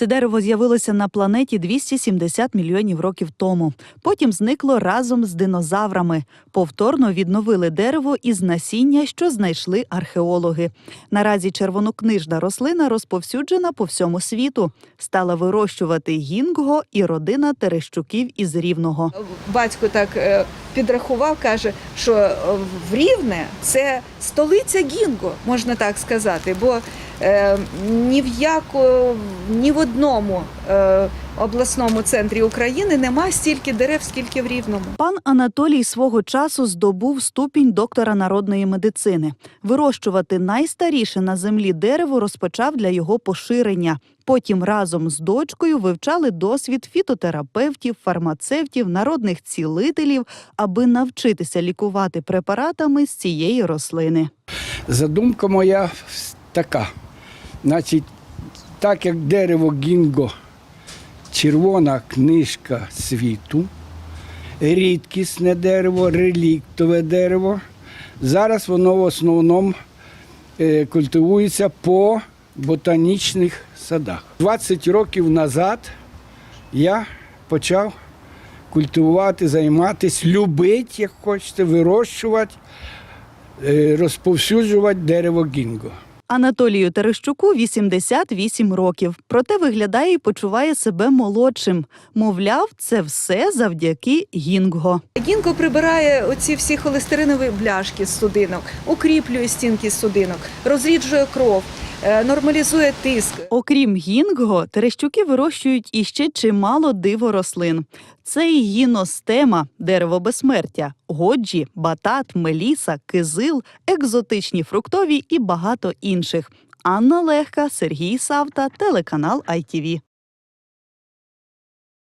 Це дерево з'явилося на планеті 270 мільйонів років тому. Потім зникло разом з динозаврами. Повторно відновили дерево із насіння, що знайшли археологи. Наразі червонокнижна рослина розповсюджена по всьому світу. Стала вирощувати гінго і родина Терещуків із Рівного. Батько так е, підрахував, каже, що е, в Рівне це столиця Гінго, можна так сказати, бо ні в яко, ні в одному е, обласному центрі України нема стільки дерев, скільки в Рівному. Пан Анатолій свого часу здобув ступінь доктора народної медицини. Вирощувати найстаріше на землі дерево розпочав для його поширення. Потім разом з дочкою вивчали досвід фітотерапевтів, фармацевтів, народних цілителів, аби навчитися лікувати препаратами з цієї рослини. Задумка моя така. Значить, так як дерево гінго, червона книжка світу, рідкісне дерево, реліктове дерево. Зараз воно в основному е, культивується по ботанічних садах. 20 років назад я почав культивувати, займатися, любити, як хочете, вирощувати е, розповсюджувати дерево гінго. Анатолію Терещуку 88 років, проте виглядає і почуває себе молодшим. Мовляв, це все завдяки гінго. Гінго прибирає оці всі холестеринові бляшки з судинок, укріплює стінки судинок, розріджує кров, нормалізує тиск. Окрім гінго, терещуки вирощують іще чимало диворослин. Це і гіностема, дерево безсмертя, годжі, батат, меліса, кизил, екзотичні фруктові і багато інших. Анна Легка, Сергій Савта, телеканал ITV.